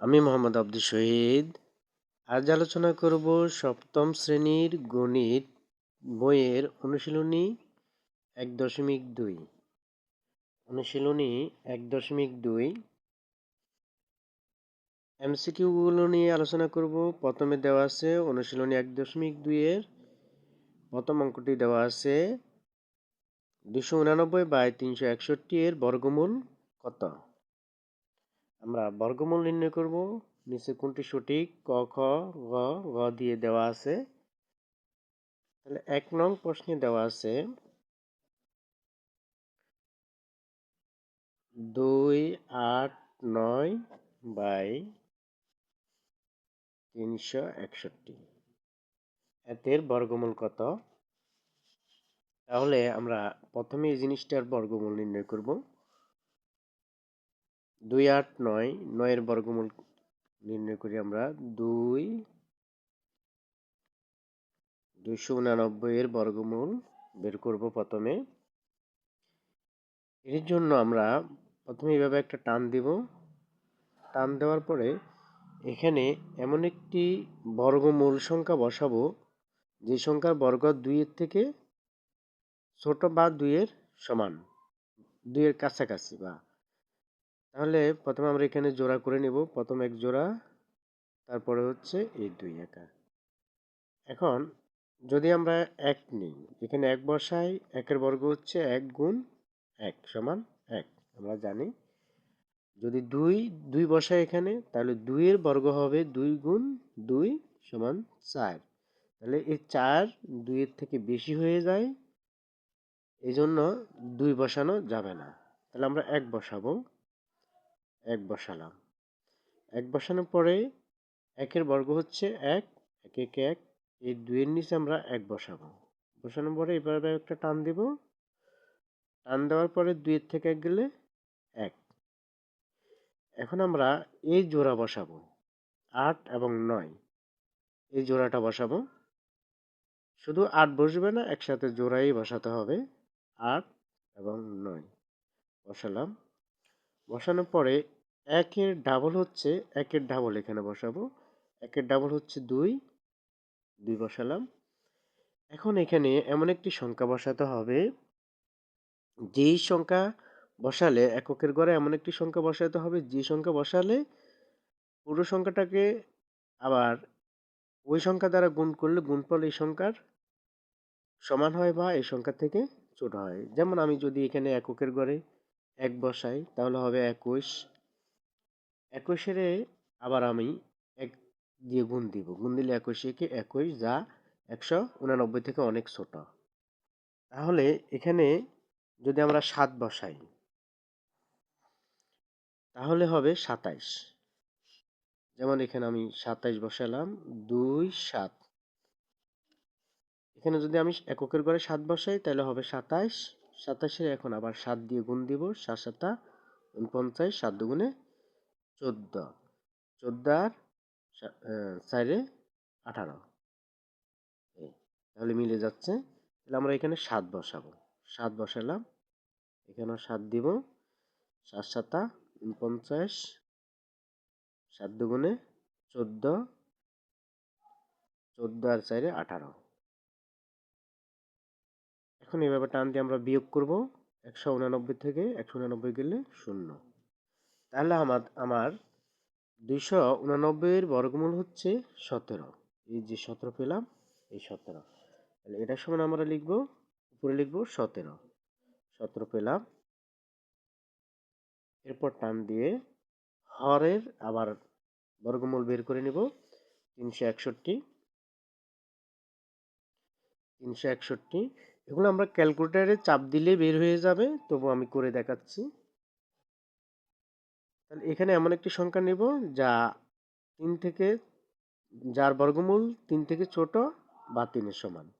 আমি মোহাম্মদ আব্দুল শহীদ। আজ আলোচনা করব সপ্তম শ্রেণির গণিত বইয়ের অনুশীলনী এক দশমিক দুই। অনুশীলনী এক দশমিক দুই। এমসিকিউগুলো নিয়ে আলোচনা করব। প্রথমে দেওয়া আছে অনুশীলনী এক দশমিক দুইয়ের। প্রথম অঙ্কটি দেওয়া আছে দুশো উনানব্বই বাই তিনশো একষট্টি এর বর্গমূল কত? আমরা বর্গমূল নির্ণয় করব। নিচে কোনটি সঠিক? ক, খ, গ গ দিয়ে দেওয়া আছে। তাহলে এক নং প্রশ্নে দেওয়া আছে, দুই, আট, নয় বাই তিনশো একষট্টি। এতের বর্গমূল কত? তাহলে আমরা প্রথমে এই জিনিসটার বর্গমূল নির্ণয় করব। দুই আট নয়, নয়ের বর্গমূল নির্ণয় করি আমরা। দুই, দুইশো উনানব্বই এর বর্গমূল বের করব প্রথমে। এর জন্য আমরা প্রথমে এইভাবে একটা টান দিব। টান দেওয়ার পরে এখানে এমন একটি বর্গমূল সংখ্যা বসাবো, যে সংখ্যার বর্গ দুইয়ের থেকে ছোট বা দুইয়ের সমান, দুইয়ের কাছাকাছি বা তাহলে প্রথমে আমরা এখানে জোড়া করে নেব। প্রথম এক জোড়া, তারপরে হচ্ছে এই দুই একা। এখন যদি আমরা এক নিই, এখানে এক বসাই, একের বর্গ হচ্ছে এক গুণ এক সমান এক। আমরা জানি যদি দুই দুই বসাই এখানে, তাহলে দুইয়ের বর্গ হবে দুই গুণ দুই সমান চার। তাহলে এই চার দুইয়ের থেকে বেশি হয়ে যায় এই জন্য দুই বসানো যাবে না। তাহলে আমরা এক বসাবো। এক বসালাম এক বসানোর পরে একের বর্গ হচ্ছে এক এক এক এক, এই দুইয়ের নিচে আমরা এক বসাবো। বসানোর পরে এভাবে একটা টান দিব। টান দেওয়ার পরে দুইয়ের থেকে এক গেলে এক। এখন আমরা এই জোড়া বসাবো, আট এবং নয়। এই জোড়াটা বসাবো। শুধু আট বসবে না, একসাথে জোড়াই বসাতে হবে, আট এবং নয়। বসালাম। বসানোর পরে একের ডাবল হচ্ছে, একের ডাবল এখানে বসাবো। একের ডাবল হচ্ছে দুই দুই বসালাম। এখন এখানে এমন একটি সংখ্যা বসাতে হবে, যেই সংখ্যা বসালে এককের ঘরে এমন একটি সংখ্যা বসাতে হবে, যে সংখ্যা বসালে পুরো সংখ্যাটাকে আবার ওই সংখ্যা দ্বারা গুণ করলে গুণফল এই সংখ্যার সমান হয় বা এই সংখ্যা থেকে ছোট হয়। যেমন আমি যদি এখানে এককের ঘরে এক বসাই, তাহলে হবে একুশ একুশের আবার আমি এক দিয়ে গুণ দিব। গুণ দিলে একুশ একে একুশ যা একশো উনানব্বই থেকে অনেক ছোট। তাহলে এখানে যদি আমরা সাত বসাই, তাহলে হবে সাতাইশ। যেমন এখানে আমি সাতাইশ বসালাম, দুই, সাত। এখানে যদি আমি এককের ঘরে সাত বসাই, তাহলে হবে সাতাইশ। সাতাশের এখন আবার সাত দিয়ে গুণ দিব, সাত সাতা উনপঞ্চাশ সাত দুগুণে চোদ্দ। চোদ্দ আর চারে আঠারো। তাহলে মিলে যাচ্ছে। তাহলে আমরা এখানে সাত বসাবো। সাত বসালাম। এখানেও সাত দিব। সাত সাতা উনপঞ্চাশ সাত দুগুণে চোদ্দ। চোদ্দ আর চারে আঠারো। এখন এভাবে টান দিয়ে আমরা বিয়োগ করব। একশো উনানব্বই থেকে একশো উনানব্বই গেলে শূন্য। তাহলে আমার আমার দুইশো উনানব্বইয়ের বর্গমূল হচ্ছে সতেরো। এই যে সতেরো পেলাম, এই সতেরো। তাহলে এটার সমান আমরা লিখব, উপরে লিখব সতেরো। সতেরো পেলাম। এরপর টান দিয়ে হরের আবার বর্গমূল বের করে নিব, তিনশো একষট্টি। তিনশো একষট্টি। এগুলো আমরা ক্যালকুলেটারে চাপ দিলে বের হয়ে যাবে, তবু আমি করে দেখাচ্ছি। তাহলে এখানে এমন একটি সংখ্যা নেব যা তিন থেকে, যার বর্গমূল তিন থেকে ছোট বা তিনের সমান।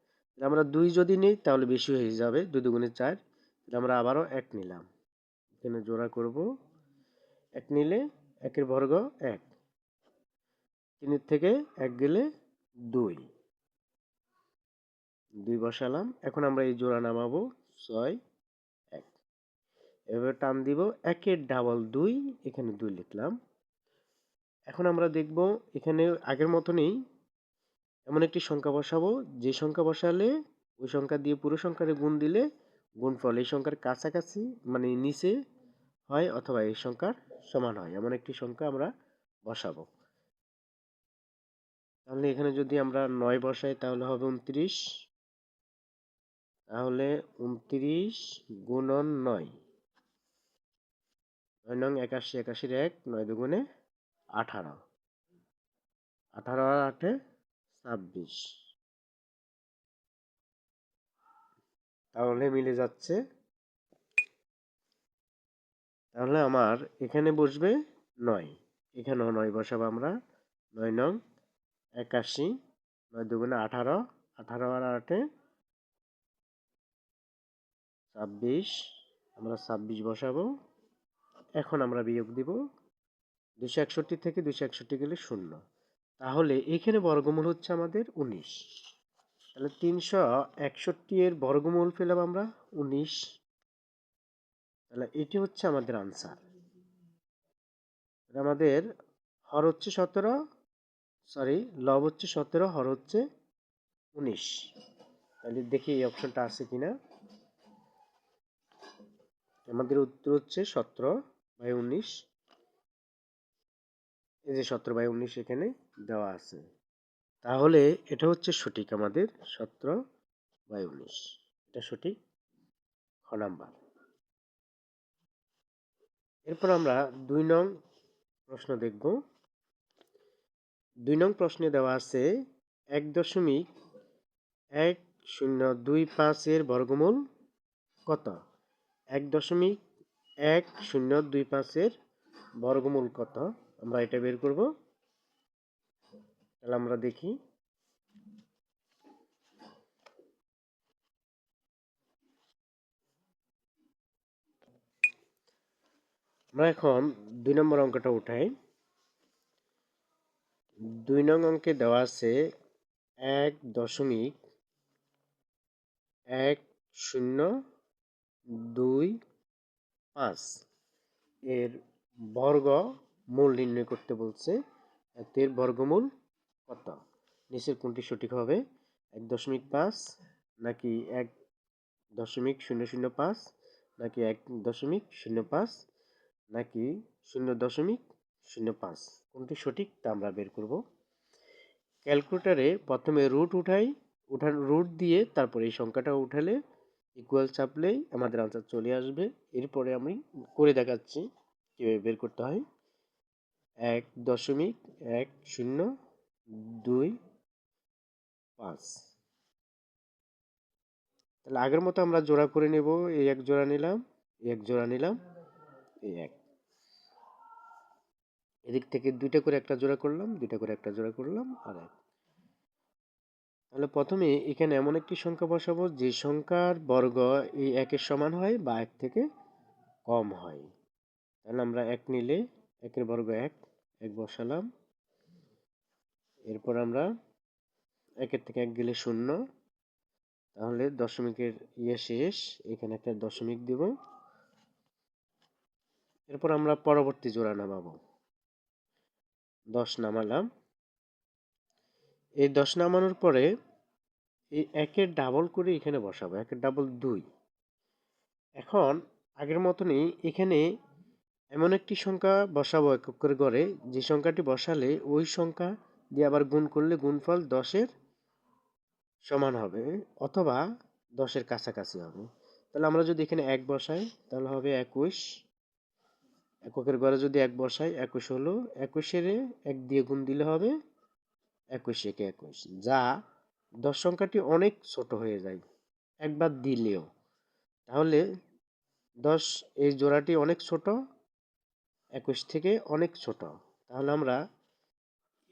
আমরা দুই যদি নিই, তাহলে বেশি হয়ে যাবে, দুই দুগুণে চার। আমরা আবারও এক নিলাম। এখানে জোড়া করব। এক নিলে একের বর্গ এক। তিনের থেকে এক গেলে দুই। দুই বসালাম। এখন আমরা এই জোড়া নামাবো, ছয়। এভাবে টান দিব একের ডাবল দুই, এখানে দুই লিখলাম। এখন আমরা দেখব এখানে আগের মতনই এমন একটি সংখ্যা বসাবো, যে সংখ্যা বসালে ওই সংখ্যা দিয়ে পুরো সংখ্যারে গুণ দিলে গুণফল এই সংখ্যার কাছাকাছি মানে নিচে হয় অথবা এই সংখ্যার সমান হয়, এমন একটি সংখ্যা আমরা বসাবো। তাহলে এখানে যদি আমরা নয় বসাই তাহলে হবে উনত্রিশ। তাহলে উনত্রিশ গুণন নয়। নয় নং একাশি একাশির এক নয় দুগুণে আঠারো। আঠারো আর আটে ছাব্বিশ। তাহলে মিলে যাচ্ছে। তাহলে আমার এখানে বসবে নয়। এখানেও নয় বসাবো আমরা। নয় নং একাশি নয় দুগুণে আঠারো। আঠারো আর আটে ছাব্বিশ। আমরা ছাব্বিশ বসাবো। এখন আমরা বিয়োগ দিব দুশো একষট্টি থেকে দুশো একষট্টি গেলে শূন্য। তাহলে এখানে বর্গমূল হচ্ছে আমাদের উনিশ। তাহলে তিনশো একষট্টি এর বর্গমূল পেলাম আমরা উনিশ। তাহলে এটি হচ্ছে আমাদের আনসার। আমাদের হর হচ্ছে সতেরো, সরি, লব হচ্ছে সতেরো, হর হচ্ছে উনিশ। তাহলে দেখি এই অপশনটা আছে কিনা। আমাদের উত্তর হচ্ছে সতেরো। বাই উনিশ। এই যে সতেরো বাই উনিশ এখানে দেওয়া আছে। তাহলে এটা হচ্ছে সঠিক আমাদের সতেরো বাই উনিশ। এটা সঠিক খ নাম্বার। এরপর আমরা দুই নং প্রশ্ন দেখব। দুই নং প্রশ্নে দেওয়া আছে এক দশমিক এক শূন্য দুই পাঁচের বর্গমূল কত? এক দশমিক এক শূন্য দুই পাঁচের বর্গমূল কত? আমরা এটা বের করব। তাহলে আমরা দেখি। আমরা এখন দুই নম্বর অঙ্কটা উঠাই। দুই নং অঙ্কে দেওয়া আছে এক দশমিক এক শূন্য দুই পাঁচ এর বর্গ মূল নির্ণয় করতে বলছে, এর বর্গমূল কত? নিচের কোনটি সঠিক হবে? এক দশমিক পাঁচ নাকি এক দশমিক শূন্য শূন্য পাঁচ নাকি এক দশমিক শূন্য পাঁচ নাকি শূন্য দশমিক শূন্য পাঁচ? কোনটি সঠিক তা আমরা বের করব। ক্যালকুলেটারে প্রথমে রুট উঠাই, উঠান রুট দিয়ে তারপরে এই সংখ্যাটা উঠালে ইকুয়াল চাপলেই আমাদের আনসার চলে আসবে। এরপরে আমি করে দেখাচ্ছি কীভাবে বের করতে হয়। এক দশমিক এক শূন্য দুই পাঁচ। তাহলে আগের মতো আমরা জোড়া করে নেব। এই এক জোড়া নিলাম, এই এক জোড়া নিলাম, এই এক। এদিক থেকে দুইটা করে একটা জোড়া করলাম, দুইটা করে একটা জোড়া করলাম, আর এক। তাহলে প্রথমে এখানে এমন একটি সংখ্যা বসাবো, যে সংখ্যার বর্গ এই একের সমান হয় বা এক থেকে কম হয়। তাহলে আমরা এক নিলে একের বর্গ এক এক বসালাম। এরপর আমরা একের থেকে এক গেলে শূন্য। তাহলে দশমিকের ইয়ে শেষ, এখানে একটা দশমিক দিব। এরপর আমরা পরবর্তী জোড়া নামাবো। দশ নামালাম। এই দশ নামানোর পরে এই একের ডাবল করে এখানে বসাবো একের ডাবল দুই। এখন আগের মতনই এখানে এমন একটি সংখ্যা বসাবো এককের গড়ে, যে সংখ্যাটি বসালে ওই সংখ্যা দিয়ে আবার গুণ করলে গুণফল দশের সমান হবে, অথবা দশের কাছাকাছি হবে। তাহলে আমরা যদি এখানে এক বসাই, তাহলে হবে একুশ। এককের ঘরে যদি এক বসাই, একুশ হলো, একুশের এক দিয়ে গুণ দিলে হবে একুশ একে একুশ, যা দশ সংখ্যাটি অনেক ছোট হয়ে যায়, একবার দিলেও। তাহলে দশ এই জোড়াটি অনেক ছোট, একুশ থেকে অনেক ছোট। তাহলে আমরা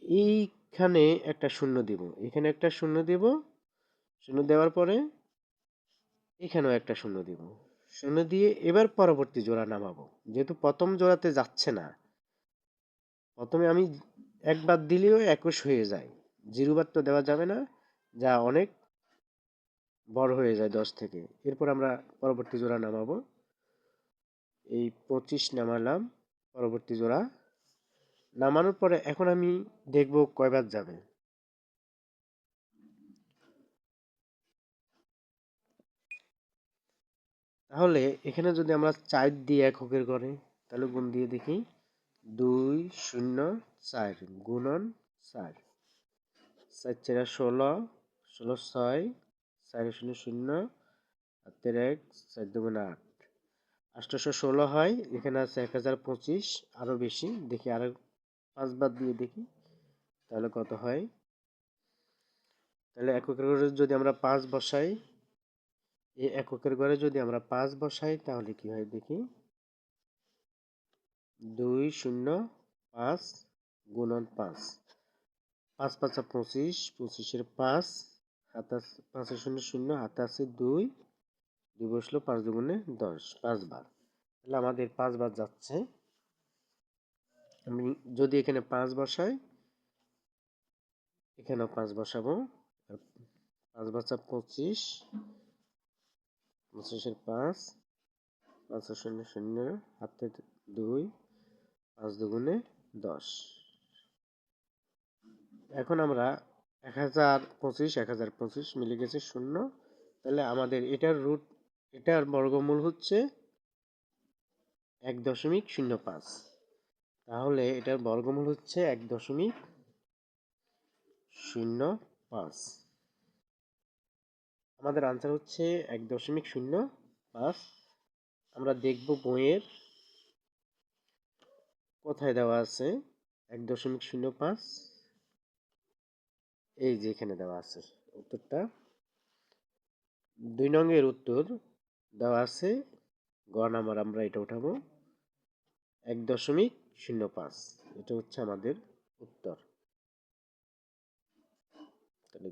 এইখানে একটা শূন্য দিব, এখানে একটা শূন্য দিব, শূন্য দেওয়ার পরে এখানেও একটা শূন্য দিব। শূন্য দিয়ে এবার পরবর্তী জোড়া নামাবো, যেহেতু প্রথম জোড়াতে যাচ্ছে না। প্রথমে আমি একবার দিলেও একুশ হয়ে যায় জিরোবার তো দেওয়া যাবে না। যা অনেক বড় হয়ে যায় দশ থেকে। এরপর আমরা পরবর্তী জোড়া নামাবো। এই পঁচিশ নামালাম, পরবর্তী জোড়া। নামানোর পরে এখন আমি দেখব কয়বার যাবে। তাহলে এখানে যদি আমরা চার দিয়ে এক এককের করে তাহলে গুণ দিয়ে দেখি। দুই শূন্য চার, গুণন চার। চার চার ষোলো ষোলো ছয়, চার শূন্য শূন্য আর তেরো এক, চার দুগুণ আট। আটশোশো ষোলো হয়, এখানে আছে এক হাজার পঁচিশ আরও বেশি, দেখি আরও পাঁচবার দিয়ে দেখি, তাহলে কত হয়? তাহলে এককের ঘরে যদি আমরা পাঁচ বসাই, এই এককের ঘরে যদি আমরা পাঁচ বসাই, তাহলে কি হয় দেখি? দুই শূন্য পাঁচ গুণন পাঁচ পাঁচ পাঁচা পঁচিশ, পঁচিশের পাঁচ হাতে পাঁচের শূন্য শূন্য হাতে আছে দুই দুই বসল পাঁচ দুগুণে দশ পাঁচবার তাহলে আমাদের পাঁচবার যাচ্ছে। আমি যদি এখানে পাঁচ বসাই, এখানেও পাঁচ বসাবো। পাঁচ বাচ্চা পঁচিশ, পঁচিশের পাঁচ পাঁচ শূন্য শূন্য হাতে দুই, পাঁচ দুগুণে দশ। এখন আমরা এক হাজার পঁচিশ, এক হাজার পঁচিশ মিলে গেছে শূন্য। তাহলে আমাদের এটার রুট এটার বর্গমূল হচ্ছে এক দশমিক শূন্য পাঁচ। তাহলে এটার বর্গমূল হচ্ছে এক দশমিক শূন্য পাঁচ। আমাদের আনসার হচ্ছে এক দশমিক শূন্য পাঁচ। আমরা দেখব বইয়ের কোথায় দেওয়া আছে এক দশমিক শূন্য পাঁচ। এই যে এখানে দেওয়া আছে উত্তরটা। দুই নঙ্গের উত্তর দেওয়া আছে, গ নাম্বার আমরা এটা উঠাবো। এক দশমিক শূন্য পাঁচ, এটা হচ্ছে আমাদের উত্তর। তাহলে